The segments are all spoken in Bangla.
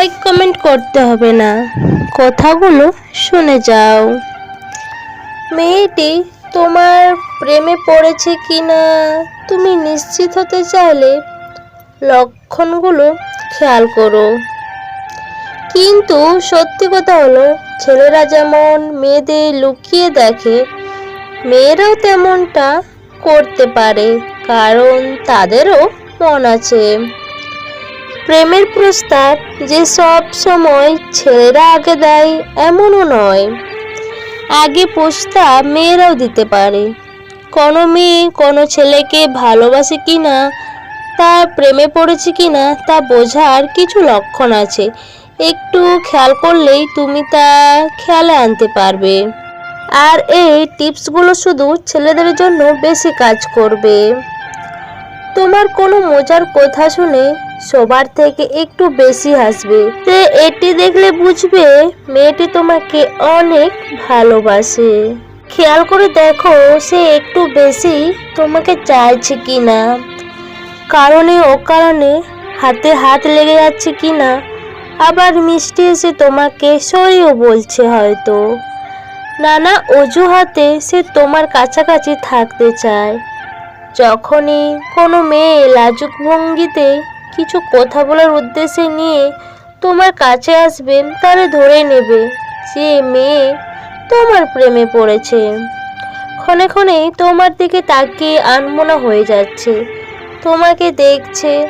লাইক কমেন্ট করতে হবে না। কথাগুলো শুনে যাও। মেয়েটি, তোমার প্রেমে পড়েছে কি না তুমি নিশ্চিত হতে চাইলে লক্ষণগুলো খেয়াল করো। কিন্তু সত্যি কথা হলো, ছেলেরা যেমন মেয়েদের লুকিয়ে দেখে, মেয়েরাও তেমনটা করতে পারে, কারণ তাদেরও মন আছে। প্রেমের প্রস্তাব যে সব সময় ছেলেরা আগে দেয়, এমনও নয়। আগে প্রস্তাব মেয়েরাও দিতে পারে। কোনো মেয়ে কোনো ছেলেকে ভালোবাসে কি না তার প্রেমে পড়েছে কি না তা বোঝার কিছু লক্ষণ আছে। একটু খেয়াল করলেই তুমি তা খেয়ালে আনতে পারবে। আর এই টিপসগুলো শুধু ছেলেদের জন্য বেশি কাজ করবে। তোমার কোনো মজার কথা শুনে সবার থেকে একটু বেশি হাসবে। সে এটি দেখলে বুঝবে মেয়েটি তোমাকে অনেক ভালোবাসে। খেয়াল করে দেখো সে একটু বেশি তোমাকে চাইছে কি না কারণে ও কারণে হাতে হাত লেগে যাচ্ছে কি না আবার মিষ্টি এসে তোমাকে সরিও বলছে হয়তো। নানা অজুহাতে সে তোমার কাছাকাছি থাকতে চায়। যখনই কোনো মেয়ে লাজুক ভঙ্গিতে কিছু কথা বলার উদ্দেশ্যে নিয়ে তোমার কাছে আসবে, তারে ধরে নেবে যে মেয়ে তোমার প্রেমে পড়েছে। ক্ষণে ক্ষণে তোমার দিকে তাকিয়ে আনমনা হয়ে যাচ্ছে। তোমাকে দেখছে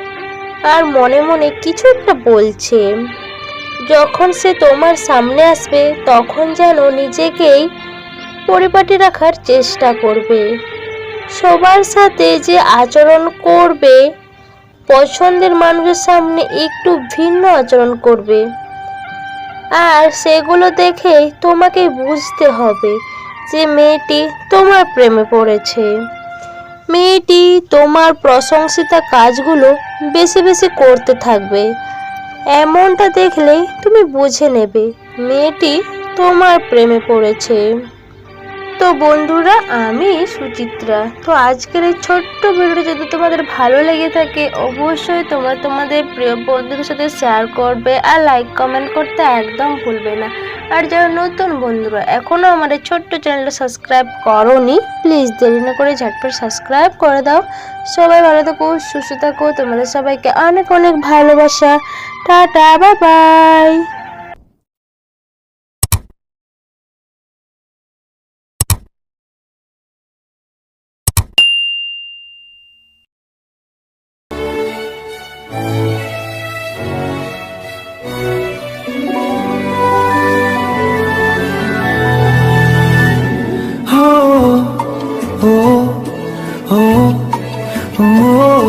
আর মনে মনে কিছু একটা বলছে। যখন সে তোমার সামনে আসবে, তখন যেন নিজেকেই পরিপাটি রাখার চেষ্টা করবে। সবার সাথে যে আচরণ করবে, পছন্দের মানুষের সামনে একটু ভিন্ন আচরণ করবে। আর সেগুলো দেখে তোমাকে বুঝতে হবে যে মেয়েটি তোমার প্রেমে পড়েছে। মেয়েটি তোমার প্রশংসিতা কাজগুলো বেশি বেশি করতে থাকবে। এমনটা দেখলে তুমি বুঝে নেবে মেয়েটি তোমার প্রেমে পড়েছে। তো বন্ধুরা, আমি সুচিত্রা। তো আজকের এই ছোট্ট ভিডিওটি যদি তোমাদের ভালো লেগে থাকে, অবশ্যই তোমরা তোমাদের প্রিয় বন্ধুদের সাথে শেয়ার করবে আর লাইক কমেন্ট করতে একদম ভুলবে না। আর যারা নতুন বন্ধুরা এখনও আমার এই ছোট্ট চ্যানেলটা সাবস্ক্রাইব করোনি প্লিজ দেরি না করে ঝটপট সাবস্ক্রাইব করে দাও। সবাই ভালো থাকো, সুস্থ থাকো। তোমাদের সবাইকে অনেক অনেক ভালোবাসা। Tata bye bye oh, oh.